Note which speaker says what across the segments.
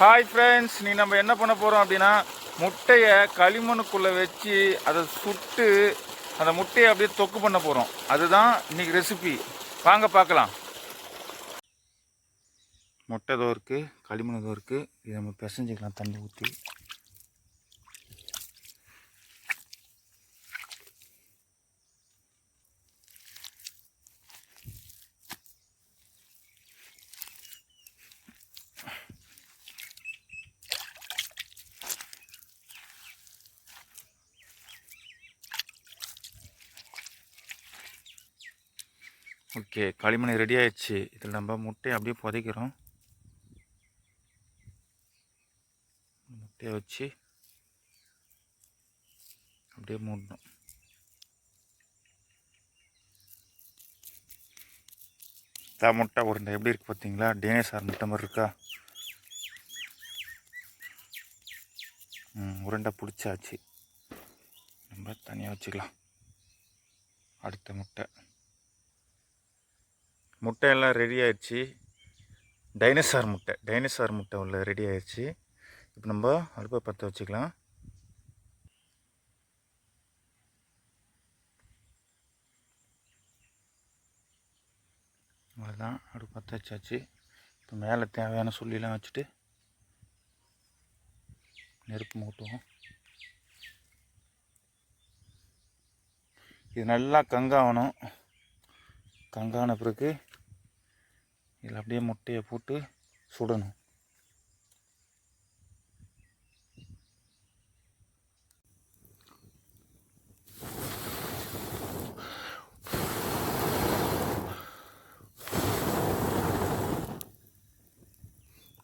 Speaker 1: Hi friends நீ நம்ம என்ன பண்ண போகிறோம் அப்படின்னா முட்டையை களிமண்ணுக்குள்ளே வச்சு அதை சுட்டு அந்த முட்டையை அப்படியே தொக்கு பண்ண போகிறோம் அதுதான் இன்னைக்கு ரெசிபி வாங்க பார்க்கலாம். முட்டை இதோ இருக்குது களிமண் இதோ இருக்குது இதை நம்ம பிசைஞ்சிக்கலாம் தண்ணி ஊற்றி ஓகே களிமண் ரெடி ஆயிடுச்சு. இதில் நம்ம முட்டையை அப்படியே புதைக்கிறோம். முட்டையை வச்சு அப்படியே மூடணும். தா முட்டை உருண்டை எப்படி இருக்குது பார்த்தீங்களா? டேனேசார் முட்டை மாதிரி இருக்கா? ம் உருண்டை பிடிச்சாச்சு. நம்ம தனியாக வச்சுக்கலாம். அடுத்த முட்டை. முட்டையெல்லாம் ரெடி ஆயிடுச்சு. டைனோசார் முட்டை டைனோசார் முட்டை உள்ள ரெடி ஆயிடுச்சு. இப்போ நம்ம அடுப்பை பற்ற வச்சுக்கலாம். அதுதான் அடுப்பு பற்ற வச்சாச்சு. இப்போ மேலே தேவையான சொல்லிலாம் வச்சுட்டு நெருப்பு மூட்டுவோம். இது நல்லா கங்காகணும் கங்கான பிறகு இதில் அப்படியே முட்டையை போட்டு சுடணும்.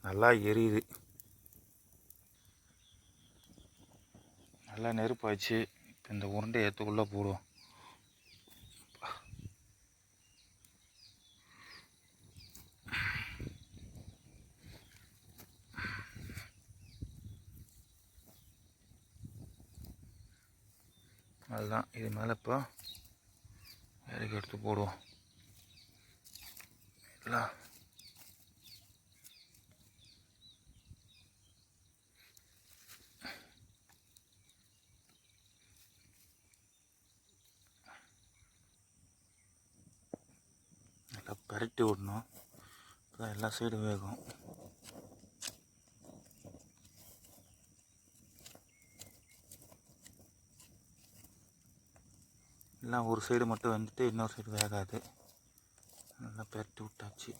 Speaker 1: நல்லா எரியுது. நல்லா நெருப்பாச்சு இப்போ இந்த உருண்டை ஏற்றுக்குள்ளே போடுவோம். அதுதான். இது மேலே இப்போ இறக்கி எடுத்து போடுவோம். இல்லை நல்லா பரட்டி விடணும். எல்லா சைடும் வேகும். எல்லாம் ஒரு சைடு மட்டும் வந்துட்டு இன்னொரு சைடு வேகாது. நல்லா பெரட்டி விட்டாச்சு.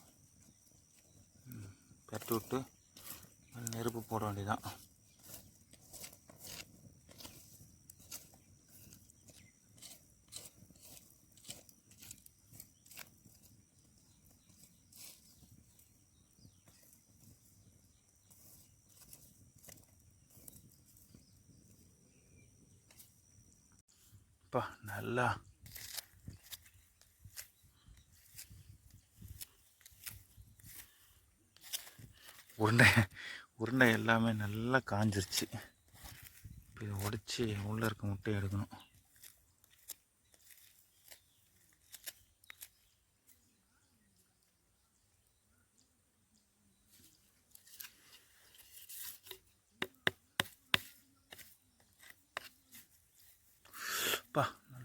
Speaker 1: பெரட்டி விட்டு நெருப்பு போட வேண்டியதான் அப்பா நல்லா. உருண்டை உருண்டை எல்லாமே நல்லா காஞ்சிருச்சு. இப்போ இதை உடச்சி உள்ளே இருக்க முட்டையை எடுக்கணும்.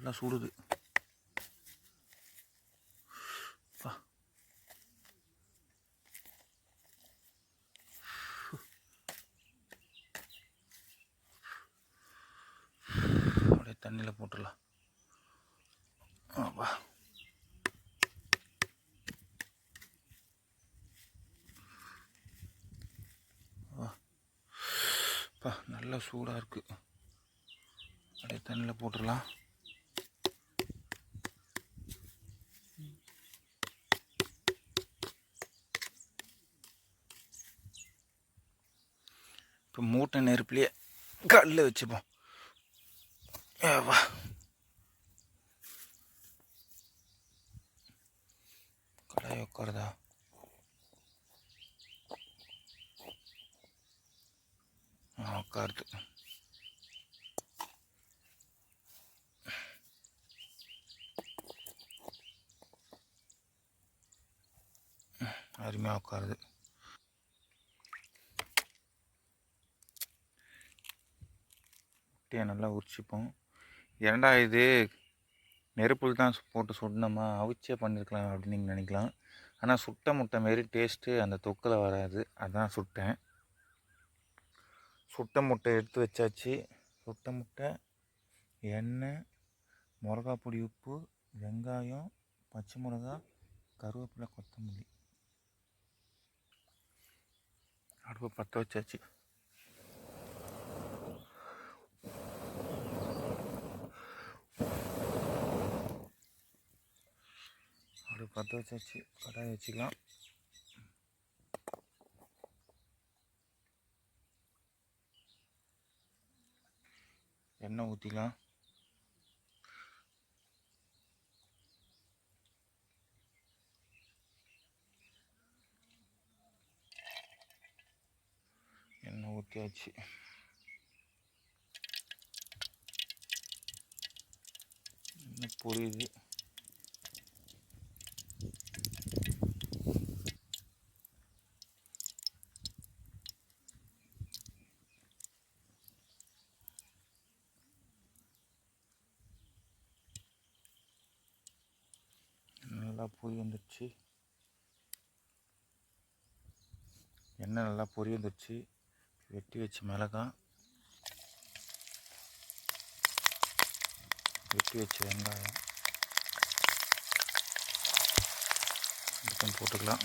Speaker 1: அப்பா நல்லா சுடுது அப்படியே தண்ணியில் போட்டுடலாம். ஆப்பா நல்லா சூடாக இருக்குது அப்படியே தண்ணியில் போட்டுடலாம். இப்போ மூட்டை நெருப்புலையே கல்லில் வச்சுப்போம். ஏவா கடாய் உட்காருதா? உட்காருது. அருமையாக உட்காருது. முட்டையை நல்லா உரிச்சிப்போம். ஏன்டா இது நெருப்புல தான் போட்டு சுடணுமா? அவிச்சே பண்ணியிருக்கலாம் அப்படின்னு நீங்கள் நினைக்கலாம். ஆனால் சுட்ட முட்டை மாரி டேஸ்ட்டு அந்த தொக்கில் வராது. அதான் சுட்டேன். சுட்ட முட்டை எடுத்து வச்சாச்சு. சுட்ட முட்டை எண்ணெய் மிளகா பொடி உப்பு வெங்காயம் பச்சை மிளகா கருவேப்பிலை கொத்தமல்லி. அடுப்பு பற்ற வச்சாச்சு அடுப்பு பற்ற வச்சாச்சு கடாய் வச்சுக்கலாம் எண்ணெய் ஊற்றிக்கலாம் எண்ணெய் ஊற்றியாச்சு புரியுது நல்லா பொரி வந்துடுச்சு எண்ணெய் நல்லா பொரி வந்துடுச்சு வெட்டி வச்ச மிளகாய் வெட்டி வச்ச வெங்காயம். போட்டுக்கலாம்.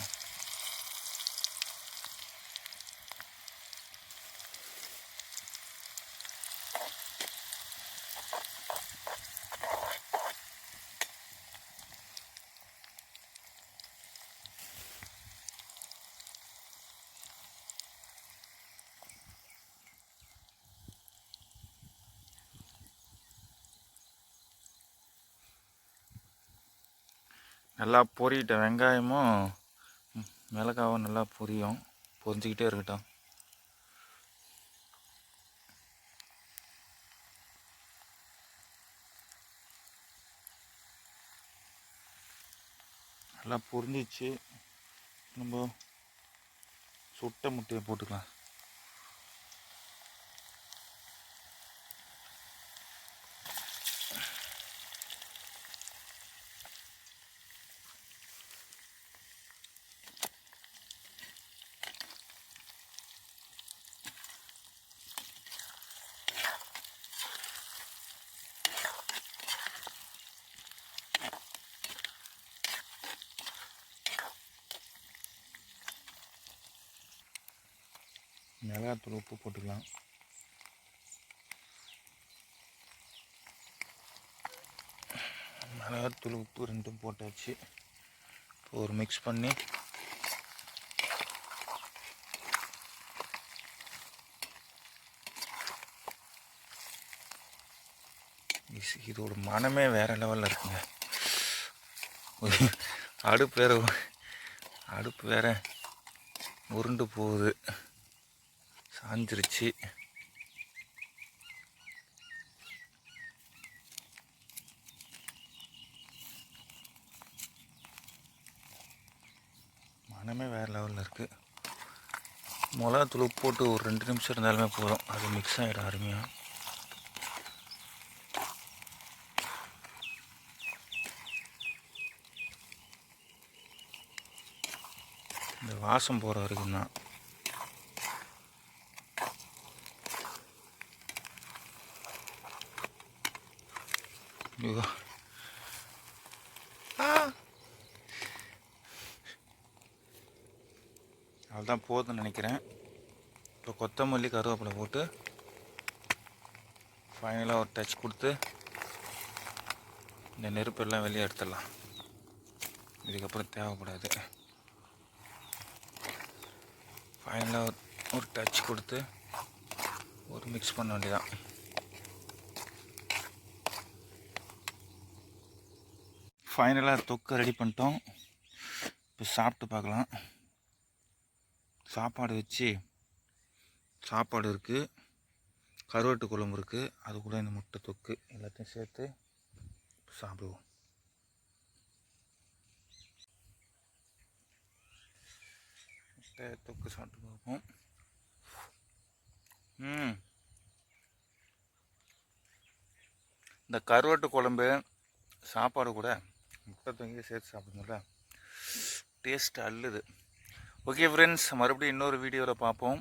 Speaker 1: நல்லா பொரியிட்ட வெங்காயமும் மிளகாவும் நல்லா பொரியும். பொரிஞ்சிக்கிட்டே இருக்கட்டும். நல்லா பொரிஞ்சிச்சு. நம்ம சுட்ட முட்டையை போட்டுக்கலாம். மிளகாத்தூள் உப்பு போட்டுக்கலாம். மிளகாத்தூள் உப்பு ரெண்டும் போட்டாச்சு. இப்போ ஒரு மிக்ஸ் பண்ணி இதோட மனமே வேறு லெவலில் இருக்குங்க. அடுப்பு வேறு அடுப்பு வேறு உருண்டு போகுது. சாஞ்சிருச்சு. மனமே வேறு லெவலில் இருக்குது மிளகாத்தூள் போட்டு ஒரு ரெண்டு நிமிஷம் இருந்தாலுமே போதும். அது மிக்ஸ் ஆகிடும் அருமையாக இந்த வாசம் போகிற வரைக்கும் தான். ஐயோ. அவ்வளோதான் போதும்னு நினைக்கிறேன். இப்போ கொத்தமல்லி கருவேப்பிலை போட்டு ஃபைனலாக ஒரு டச் கொடுத்து இந்த நெருப்பெல்லாம் வெளியே எடுத்துடலாம். இதுக்கப்புறம் தேவைப்படாது. ஃபைனலாக ஒரு டச் கொடுத்து ஒரு மிக்ஸ் பண்ண வேண்டியதான் ஃபைனலாக தொக்கை ரெடி பண்ணிட்டோம். இப்போ சாப்பிட்டு பார்க்கலாம். சாப்பாடு வச்சு சாப்பாடு இருக்குது கருவாட்டு குழம்பு இருக்குது அது கூட இந்த முட்டை தொக்கு எல்லாத்தையும் சேர்த்து சாப்பிடுவோம். முட்டை தொக்கு சாப்பிட்டு பார்ப்போம். ம். இந்த கருவாட்டு குழம்பு சாப்பாடு கூட முட்டை தொங்கி சேர்த்து சாப்பிடுங்கள டேஸ்ட் அல்லுது ஓகே ஃப்ரெண்ட்ஸ் மறுபடியும் இன்னொரு வீடியோவில் பார்ப்போம்.